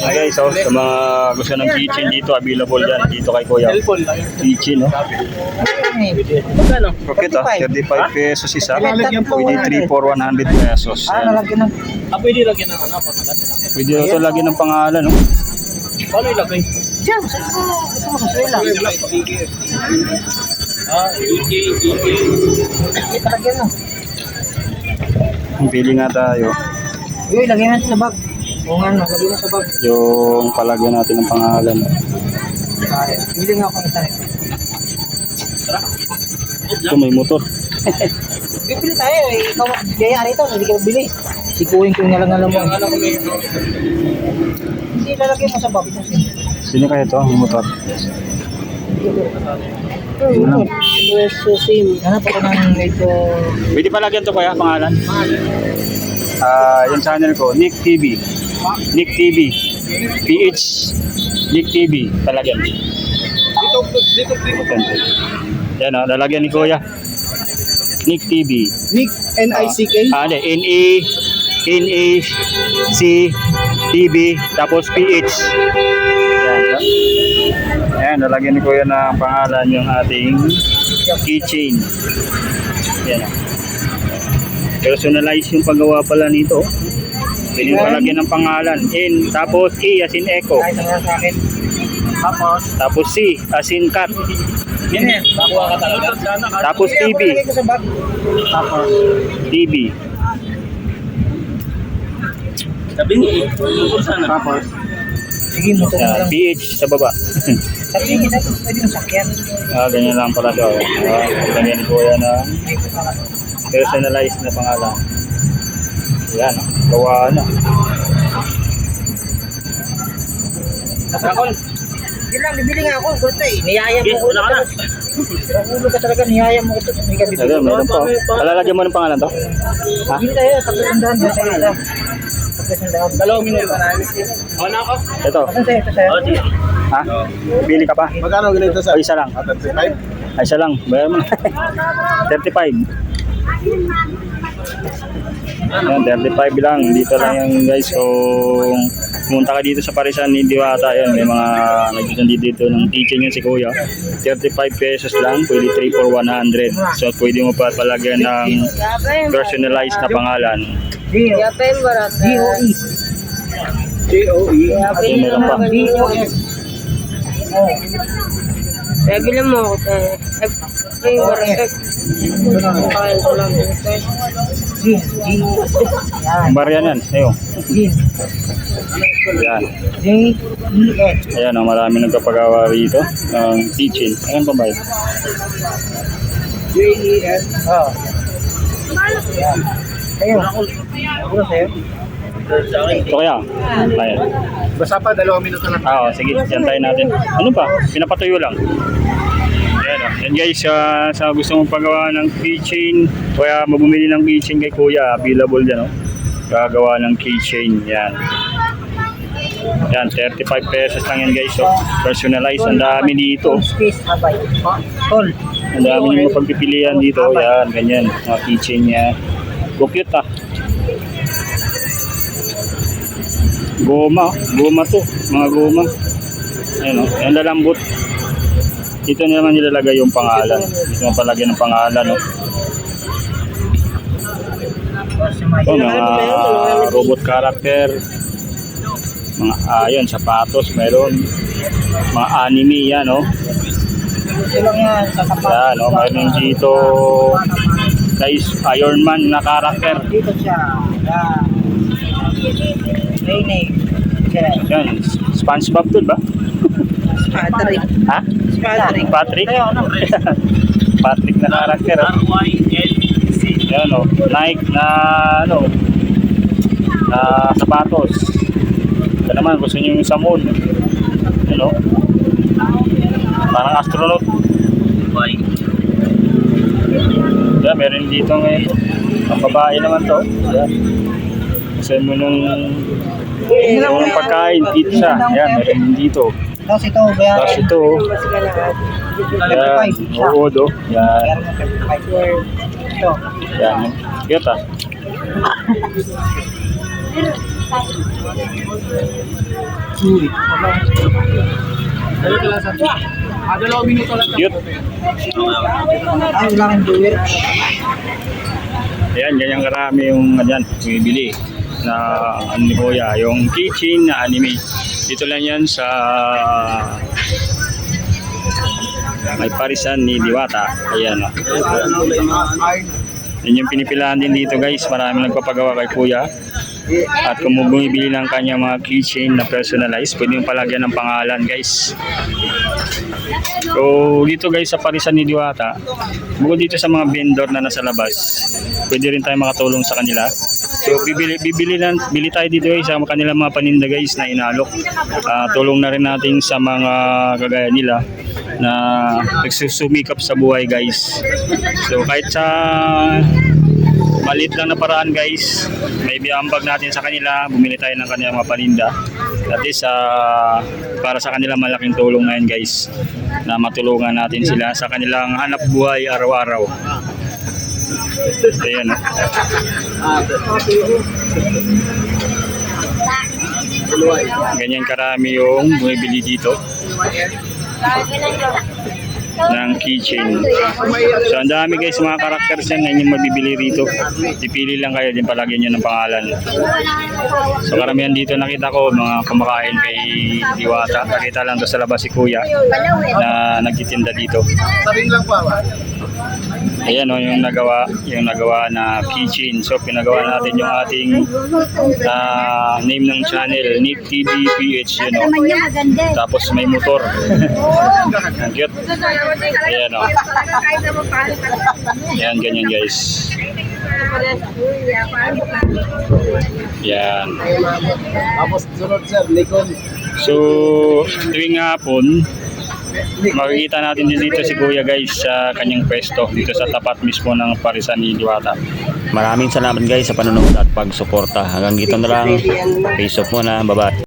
Okay guys, so, sa mga gusto ng kitchen dito, available yan. Dito kay Kuya. Kitchen, no? Magkano? Rocket ah, 35 pesos isa. Pwede 3 for 100 pesos. Ah, Yan. nalagyan ng... Ah, pwede lagyan ng ano, pangalan. Pwede ito lagi ng pangalan, no? Paano ilagay? Diyan? Gusto mo sa suela? Ah, EJ, EJ. Ito, lagyan mo. Pili nga tayo. Uy, lagyan natin sa bag. Kung ano, lagyan mo sa bag. Yung palagyan natin ng pangalan. Ay, Bili nga ako ng internet. Ito may motor. Bibili tayo eh. Ikaw, yayari ito, hindi ka bili. Sikuhin ko yung nalang alam mo. Hindi, lalagyan mo sa bag. Sino kaya ito? Yung motor. Ano? Hanap ako ng medyo... Pwede palagyan to kaya pangalan? Ah, yung channel ko, Nick TV. Nick TV. PH Nick TV. Palagyan. Dito, dito, dito. Yan o, lalagyan ni Kuya. Nick TV. Nick, N-I-C-K. Ah, hindi. N-E, N-E, C, TV, tapos PH. Yan. Yan, lalagyan ni Kuya ng pangalan yung ating keychain. Yan. ah. Personalize yung paggawa pala nito. Pwede mo palagyan ng pangalan. N, tapos E as in echo. Kahit ang sa akin. Tapos, Tapos C as in cat. yun yan. Nakuha ka talaga. Tapos bag. Tapos, TV. Sabi niya. Tungkol sana. tapos, sige mo Yan, lang. PH sa baba. Sabihin kita, pwede yung sakyan. ah, ganyan lang pala siya. Ah, lagyan ni Kuya na personalized na pangalan. Yan, gawa na. Ako, Yun lang, bibili nga ako. Gusto eh. Niyaya mo wala ka na. Ang ulo ka talaga, niyaya mo ito. May kabibili. Ayun, meron pa. Palalagyan mo ng pangalan to? Ha? Hindi tayo, tapos ang daan. Dalawang minuto. Na ako. Ito. Ito sa'yo? Oh, sige. Ha? Pili ka pa? Magkano ganito sa? O isa lang. 35? Ay, isa lang. Bayaran mo na. 35. Yan, 35 lang. Dito lang yan guys. Kung pumunta ka dito sa Parisan ni Diwata, yan, may mga nagtitinda dito ng teaching yun si Kuya. 35 pesos lang. Pwede 3 for 100. So, pwede mo pa palagyan ng personalized na pangalan. D-O-E. J-O-E. At yun, meron pa. Oh. Kaya bilang mo ako tayo. Ay, O-S. Kain ko lang dito. Gin. Gin. Yan. Ang baryan yan. Ayun. Gin. Yan. J-E-S. Ayan, oh, marami nagpapagawa rito ng teaching. Ayan pa ba yun? J-E-S. Oh. Yan. Sa'yo. Ano sa'yo? Ito kaya? Ayan. Basta pa, dalawang minuto na. Ah, oh, sige, yan tayo natin. Ano pa? Pinapatuyo lang. Oh. Yan guys, ah, sa gusto mong pagawa ng keychain, kaya mabumili ng keychain kay Kuya, available dyan, oh. Gagawa ng keychain, yan. Yan, 35 pesos lang yan guys, oh. Personalized, ang dami dito. Tol. Ang dami yung mapagpipilian dito, yan, ganyan, mga keychain niya. Go ah. Goma, oh. goma to, mga goma. Ayan o, ayan lalambot. Dito naman nilalagay yung pangalan. Dito mo palagyan ng pangalan, no. Ito, mga robot character. Mga, ayun, sapatos, meron. Mga anime, yan, lang yan. Oh, meron dito guys, Iron Man na character. Dito siya. Yan. Yan, SpongeBob to ba? Patrick. Ha? Patrick. Patrick? Ano? Patrick na character. oh. R-Y-L-C. Yan, oh, Nike na, ano, na sapatos. Ito naman, gusto niyo yung sa moon. Yan, oh. Parang astronaut. Y. Yan, meron dito ngayon. Ang babae naman to. Yan. Gusto mo nung yung pagkain, pizza. Yan, meron dito. Tapos ito, bayaran. Tapos ito, oh. yan, uod, oh. Yan, Bayaran mo 35. Ito. yan. Cute, ah. Sa Ah. Cute. Wala kang doer. Ayan, ganyan karami yung dyan, bumibili na ano ni Kuya, yung kitchen na anime. Dito lang yan sa may parisan ni Diwata. Ayan o. Yan yung pinipilahan din dito guys. Marami nagpapagawa kay Kuya. At kung bumibili ng kanyang mga keychain na personalized, pwede yung palagyan ng pangalan guys. So dito guys sa parisan ni Diwata, bukod dito sa mga vendor na nasa labas, pwede rin tayo makatulong sa kanila. So bibili bibili lang bili tayo dito guys sa kanilang mga paninda guys na inalok. Ah, tulong na rin natin sa mga kagaya nila na nagsusumikap sa buhay guys. So kahit sa maliit lang na paraan guys, may biambag natin sa kanila, bumili tayo ng kanilang mga paninda. At least ah, para sa kanila malaking tulong na yun guys na matulungan natin sila sa kanilang hanap buhay araw-araw. Ayan oh. Ganyan karami yung bumibili dito ng keychain. So ang dami guys mga characters yan na inyong mabibili rito. Ipili lang kayo din palagyan nyo ng pangalan. So karamihan dito nakita ko mga kumakain kay Diwata. Nakita lang to sa labas si Kuya na nagtitinda dito. Saring lang po ah. Ayan o yung nagawa, yung nagawa na keychain. So pinagawa natin yung ating ah, name ng channel, Nick TV PH yun o. Tapos may motor. Ang cute. Ayan o. Ayan ganyan guys. Yan. Tapos sunod sir, likod. So, tuwing hapon, makikita natin din dito si Kuya guys sa kanyang pwesto dito sa tapat mismo ng parisan ni Diwata. Maraming salamat guys sa panonood at pagsuporta. Hanggang dito na lang. Peace of muna. Bye-bye.